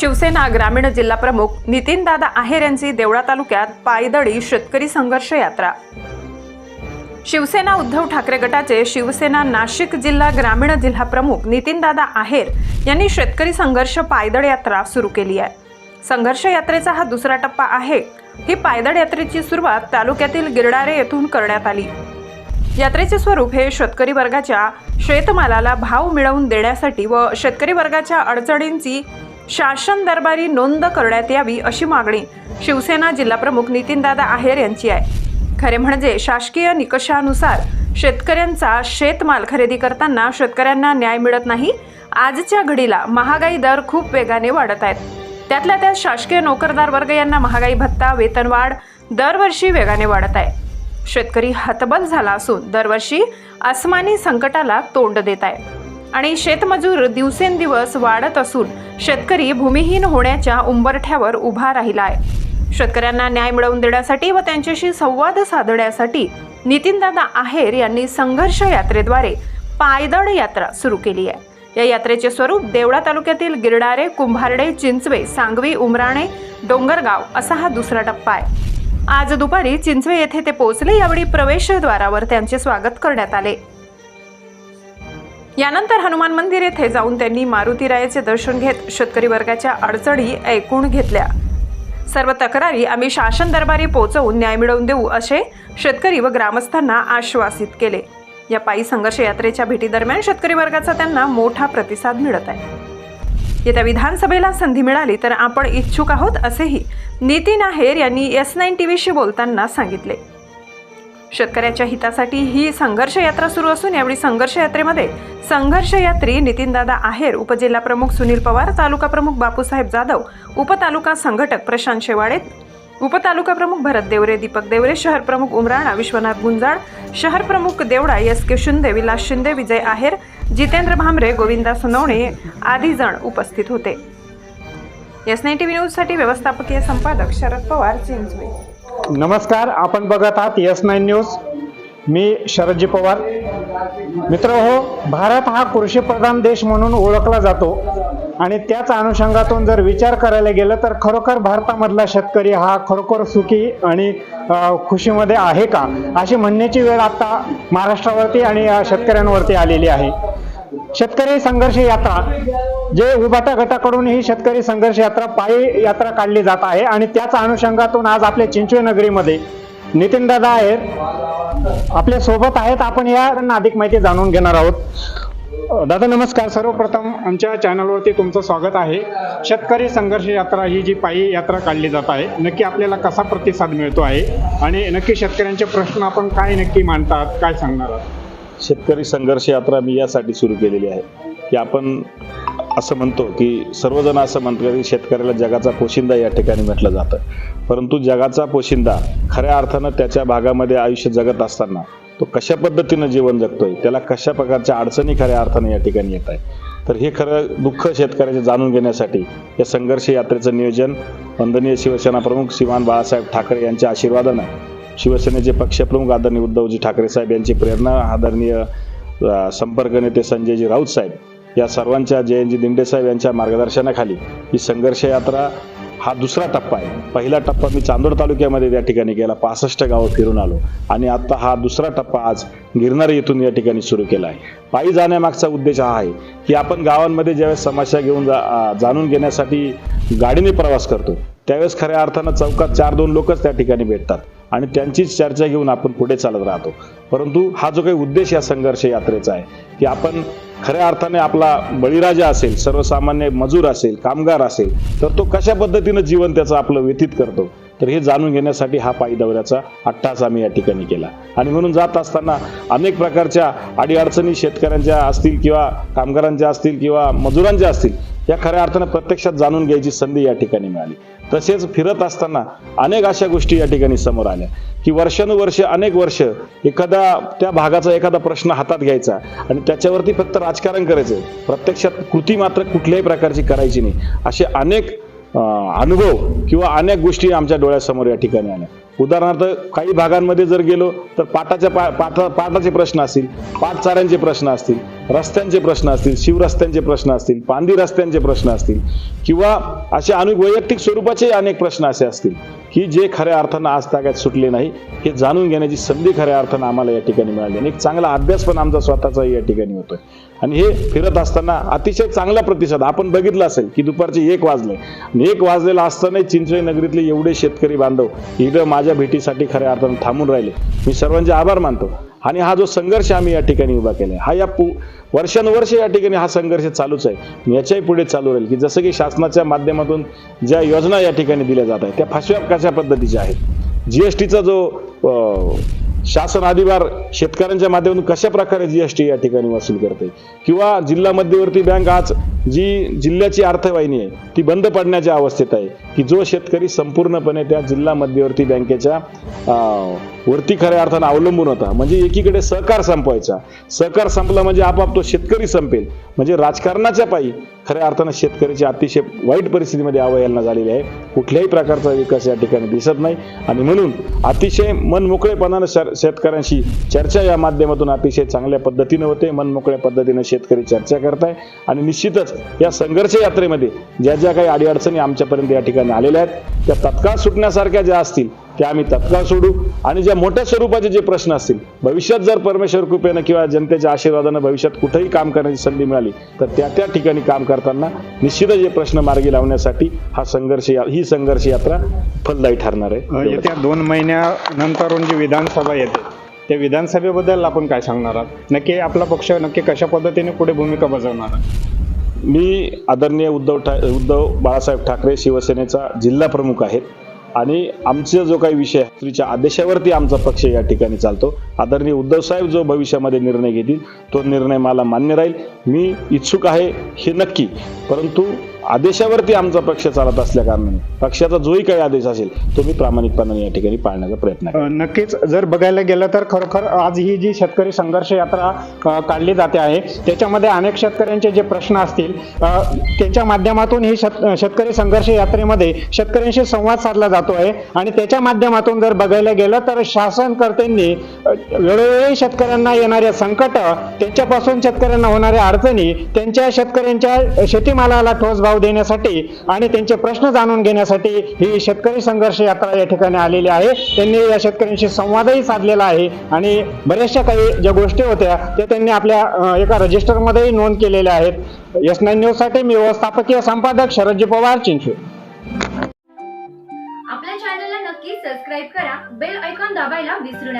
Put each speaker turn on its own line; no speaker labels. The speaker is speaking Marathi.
शिवसेना ग्रामीण जिल्हा प्रमुख नितीनदादा आहेर यांची देवळा तालुक्यात पायदळी शेतकरी संघर्ष यात्रा. शिवसेना उद्धव ठाकरे गटाचे शिवसेना नाशिक जिल्हा ग्रामीण जिल्हा प्रमुख नितीनदादा आहेर यांनी शेतकरी संघर्ष पायदळ यात्रा सुरू केली आहे. संघर्ष यात्रेचा हा दुसरा टप्पा आहे. ही पायदळ यात्रेची सुरुवात तालुक्यातील गिरडारे येथून करण्यात आली. यात्रेचे स्वरूप हे शेतकरी वर्गाच्या शेतमालाला भाव मिळवून देण्यासाठी व शेतकरी वर्गाच्या अडचणींची शासन दरबारी नोंद करण्यात यावी अशी मागणी शिवसेना जिल्हाप्रमुख नितीनदादा आहेर यांची आहे. खरे म्हणजे शासकीय निकषानुसार शेतकऱ्यांचा शेतमाल खरेदी करताना शेतकऱ्यांना न्याय मिळत नाही. आजच्या घडीला महागाई दर खूप वेगाने वाढत आहेत. त्यातल्या त्यात शासकीय नोकरदार वर्ग यांना महागाई भत्ता वेतनवाढ दरवर्षी वेगाने वाढत आहे. शेतकरी हतबल झाला असून दरवर्षी आसमानी संकटाला तोंड देत आहे. आणि शेतमजूर दिवसेंदिवस वाढत असून शेतकरी भूमिहीन होण्याच्या उंबरठ्यावर उभा राहिला आहे शेतकऱ्यांना न्याय मिळवून देण्यासाठी व त्यांच्याशी संवाद साधण्यासाठी नितीनदादा आहेर यांनी संघर्ष यात्रेद्वारे पायदळ यात्रा सुरू केली आहे. या यात्रेचे स्वरूप देवळा तालुक्यातील गिरडारे कुंभारडे चिंचवे सांगवी उमराणे डोंगरगाव असा हा दुसरा टप्पा आहे. आज दुपारी चिंचवे येथे ते पोहोचले यावेळी प्रवेशद्वारावर त्यांचे स्वागत करण्यात आले. यानंतर हनुमान मंदिर येथे जाऊन त्यांनी मारुतीरायाचे दर्शन घेत शेतकरी वर्गाच्या अडचणी ऐकून घेतल्या. सर्व तक्रारी आम्ही शासन दरबारी पोहोचवून न्याय मिळवून देऊ असे शेतकरी व ग्रामस्थांना आश्वासित केले. या पायी संघर्ष यात्रेच्या भेटीदरम्यान शेतकरी वर्गाचा त्यांना मोठा प्रतिसाद मिळत आहे. येत्या विधानसभेला संधी मिळाली तर आपण इच्छुक आहोत असेही नितीन आहेर यांनी एस नाईन टी व्हीशी बोलताना सांगितले. शेतकऱ्याच्या हितासाठी ही संघर्ष यात्रा सुरू असून यावेळी संघर्ष यात्रेमध्ये संघर्ष यात्री नितीनदादा आहेर उपजिल्हा प्रमुख सुनील पवार तालुका प्रमुख बापूसाहेब जाधव उपतालुका संघटक प्रशांत शेवाडे उपतालुका प्रमुख भरत देवरे दीपक देवरे शहर प्रमुख उमराणा विश्वनाथ गुंजाळ शहर प्रमुख देवडा एस के शिंदे विलास शिंदे विजय आहेर जितेंद्र भामरे गोविंदा सुनवणे आदी जण उपस्थित होते. एस नाईन टी व्ही न्यूजसाठी व्यवस्थापकीय संपादक शरद पवार चिंचवे.
नमस्कार आपण बघत आहात एस नाईन न्यूज. मी शरदजी पवार. मित्र हो भारत हा कृषीप्रधान देश म्हणून ओळखला जातो. आणि त्याच अनुषंगातून जर विचार करायला गेलं तर खरोखर भारतामधला शेतकरी हा खरोखर सुखी आणि खुशीमध्ये आहे का? अशी म्हणण्याची वेळ आता महाराष्ट्रावरती आणि शेतकऱ्यांवरती आलेली आहे. शेतकरी संघर्ष यात्रा जे उभाटा गटाकडून ही शेतकरी संघर्ष यात्रा पायी यात्रा काढली जात आहे आणि त्याच अनुषंगातून आज आपल्या चिंचवे नगरीमध्ये नितीनदादा आहेत. आपल्यासोबत आहेत. आपण या अधिक माहिती जाणून घेणार आहोत. दादा नमस्कार. सर्वप्रथम आमच्या चॅनलवरती तुमचं स्वागत आहे. शेतकरी संघर्ष यात्रा ही जी पायी यात्रा काढली जात आहे नक्की आपल्याला कसा प्रतिसाद मिळतो आहे? आणि नक्की शेतकऱ्यांचे प्रश्न आपण काय नक्की मांडतात काय सांगणार आहात?
शेतकरी संघर्ष यात्रा मी यासाठी सुरू केलेली आहे. की आपण असं म्हणतो की सर्वजण असं म्हणतात की शेतकऱ्याला जगाचा पोशिंदा या ठिकाणी म्हटलं जातं. परंतु जगाचा पोशिंदा खऱ्या अर्थानं त्याच्या भागामध्ये आयुष्य जगत असताना तो कशा पद्धतीनं जीवन जगतोय त्याला कशा प्रकारच्या अडचणी खऱ्या अर्थानं या ठिकाणी येत आहे तर हे खरं दुःख शेतकऱ्याचे जाणून घेण्यासाठी या संघर्ष यात्रेचं नियोजन वंदनीय शिवसेना प्रमुख श्रीमान बाळासाहेब ठाकरे यांच्या आशीर्वादानं शिवसेनेचे पक्षप्रमुख आदरणीय उद्धवजी ठाकरे साहेब यांची प्रेरणा आदरणीय संपर्क नेते संजयजी राऊत साहेब या सर्वांच्या जयंतजी दिंडे साहेब यांच्या मार्गदर्शनाखाली ही संघर्ष यात्रा हा दुसरा टप्पा आहे. पहिला टप्पा मी चांदोड तालुक्यामध्ये त्या ठिकाणी गेला पासष्ट गावं फिरून आलो आणि आता हा दुसरा टप्पा आज गिरणार येथून या ठिकाणी सुरू केला आहे. पायी जाण्यामागचा उद्देश हा आहे की आपण गावांमध्ये ज्यावेळेस समस्या घेऊन जा जाणून घेण्यासाठी गाडीने प्रवास करतो त्यावेळेस खऱ्या अर्थानं चौकात चार दोन लोकच त्या ठिकाणी भेटतात. आणि त्यांचीच चर्चा घेऊन आपण पुढे चालत राहतो. परंतु हा जो काही उद्देश या संघर्ष यात्रेचा आहे की आपण खऱ्या अर्थाने आपला बळीराजा असेल सर्वसामान्य मजूर असेल कामगार असेल तर तो कशा पद्धतीनं जीवन त्याचं आपलं व्यतीत करतो तर हे जाणून घेण्यासाठी हा पायी दौऱ्याचा अट्टास आम्ही या ठिकाणी केला. आणि म्हणून जात असताना अनेक प्रकारच्या अडीअडचणी शेतकऱ्यांच्या असतील किंवा कामगारांच्या असतील किंवा मजुरांच्या असतील या खऱ्या अर्थानं प्रत्यक्षात जाणून घ्यायची संधी या ठिकाणी मिळाली. तसेच फिरत असताना अनेक अशा गोष्टी या ठिकाणी समोर आल्या की वर्षानुवर्ष अनेक वर्ष एखादा त्या भागाचा एखादा प्रश्न हातात घ्यायचा आणि त्याच्यावरती फक्त राजकारण करायचं. प्रत्यक्षात कृती मात्र कुठल्याही प्रकारची करायची नाही. असे अनेक अनुभव किंवा अनेक गोष्टी आमच्या डोळ्यासमोर या ठिकाणी आल्या. उदाहरणार्थ काही भागांमध्ये जर गेलो तर पाटाच्या पा पाटा पाटाचे प्रश्न असतील पाटचाऱ्यांचे प्रश्न असतील रस्त्यांचे प्रश्न असतील शिवरस्त्यांचे प्रश्न असतील पांदी रस्त्यांचे प्रश्न असतील किंवा असे अनेक वैयक्तिक स्वरूपाचे अनेक प्रश्न असे असतील. की जे खऱ्या अर्थानं आज तागात सुटले नाही हे जाणून घेण्याची संधी खऱ्या अर्थानं आम्हाला या ठिकाणी मिळाली आणि एक चांगला अभ्यास पण आमचा स्वतःचा या ठिकाणी होतोय. आणि हे फिरत असताना अतिशय चांगला प्रतिसाद आपण बघितलं असेल की दुपारचे एक वाजले. आणि एक वाजलेला असतानाही चिंचवे नगरीतले एवढे शेतकरी बांधव इथं माझ्या भेटीसाठी खऱ्या अर्थानं थांबून राहिले. मी सर्वांचे आभार मानतो. आणि हा जो संघर्ष आम्ही या ठिकाणी उभा केला हा या पु वर्षानुवर्ष या ठिकाणी हा संघर्ष चालूच आहे. याच्याही पुढे चालू राहील की जसं की शासनाच्या माध्यमातून ज्या योजना या ठिकाणी दिल्या जात आहेत त्या फसव्या कशा पद्धतीच्या आहेत? टीचा जो शासन अधिभार शेतकऱ्यांच्या माध्यमातून कशा प्रकारे जीएसटी या ठिकाणी वसूल करते? किंवा जिल्हा मध्यवर्ती बँक आज जी जिल्ह्याची अर्थवाहिनी आहे ती बंद पडण्याच्या अवस्थेत आहे की जो शेतकरी संपूर्णपणे त्या जिल्हा मध्यवर्ती बँकेच्या वरती खऱ्या अर्थानं अवलंबून होता. म्हणजे एकीकडे सहकार संपवायचा. सहकार संपला म्हणजे आपाप तो शेतकरी संपेल. म्हणजे राजकारणाच्या पायी खऱ्या अर्थानं शेतकऱ्याची अतिशय वाईट परिस्थितीमध्ये अवहेलना झालेली आहे. कुठल्याही प्रकारचा विकास या ठिकाणी दिसत नाही. आणि म्हणून अतिशय मनमोकळेपणानं शर- शेतकऱ्यांशी चर्चा या माध्यमातून अतिशय चांगल्या पद्धतीनं होते. मनमोकळ्या पद्धतीनं शेतकरी चर्चा करताय. आणि निश्चितच या संघर्ष यात्रेमध्ये ज्या ज्या काही अडीअडचणी आमच्यापर्यंत या ठिकाणी आलेल्या आहेत त्या तत्काळ सुटण्यासारख्या ज्या असतील त्या आम्ही तत्काळ सोडू. आणि ज्या मोठ्या स्वरूपाचे जे प्रश्न असतील भविष्यात जर परमेश्वर कृपेनं किंवा जनतेच्या आशीर्वादानं भविष्यात कुठेही काम करण्याची संधी मिळाली तर त्या त्या ठिकाणी काम करताना निश्चितच हे प्रश्न मार्गी लावण्यासाठी हा संघर्ष या- ही संघर्ष यात्रा फलदायी ठरणार आहे.
येत्या दोन महिन्यानंतरून जी विधानसभा येते त्या विधानसभेबद्दल आपण काय सांगणार आहात? नक्की आपला पक्ष नक्की कशा पद्धतीने पुढे भूमिका बजावणार
मी आदरणीय उद्धव ठा उद्धव बाळासाहेब ठाकरे शिवसेनेचा जिल्हा प्रमुख आहे आणि आमचा जो काही विषय स्त्रीच्या आदेशावरती आमचा पक्ष या ठिकाणी चालतो. आदरणीय उद्धव साहेब जो भविष्यामध्ये निर्णय घेतील तो निर्णय मला मान्य राहील. मी इच्छुक आहे हे नक्की. परंतु आदेशावरती आमचा पक्ष चालत असल्या कारणाने पक्षाचा जोही काही आदेश असेल तो मी प्रामाणिकपणाने या ठिकाणी पाळण्याचा प्रयत्न
नक्कीच जर बघायला गेलं तर खरोखर आज ही जी शेतकरी संघर्ष यात्रा काढली जाते आहे त्याच्यामध्ये अनेक शेतकऱ्यांचे जे प्रश्न असतील त्यांच्या माध्यमातून ही शेत शेतकरी संघर्ष यात्रेमध्ये शेतकऱ्यांशी संवाद साधला जातो आहे. आणि त्याच्या माध्यमातून जर बघायला गेलं तर शासनकर्त्यांनी वेळोवेळी शेतकऱ्यांना येणाऱ्या संकट त्यांच्यापासून शेतकऱ्यांना होणाऱ्या अडचणी त्यांच्या शेतकऱ्यांच्या शेतीमालाला ठोस भाव देण्यासाठी आणि त्यांचे प्रश्न जाणून घेण्यासाठी ही शेतकरी संघर्ष यात्रा या ठिकाणी आलेली आहे. त्यांनी या शेतकऱ्यांशी संवादही साधलेला आहे आणि बऱ्याचशा काही ज्या गोष्टी होत्या त्या त्यांनी आपल्या एका रजिस्टरमध्येही नोंद केलेल्या आहेत. एस नाईन न्यूजसाठी मी व्यवस्थापकीय संपादक शरदजी पवार चिंचू
आपल्या चॅनलला नक्की सबस्क्राईब करा बेल ऐकॉन दाबायला विसरू नका.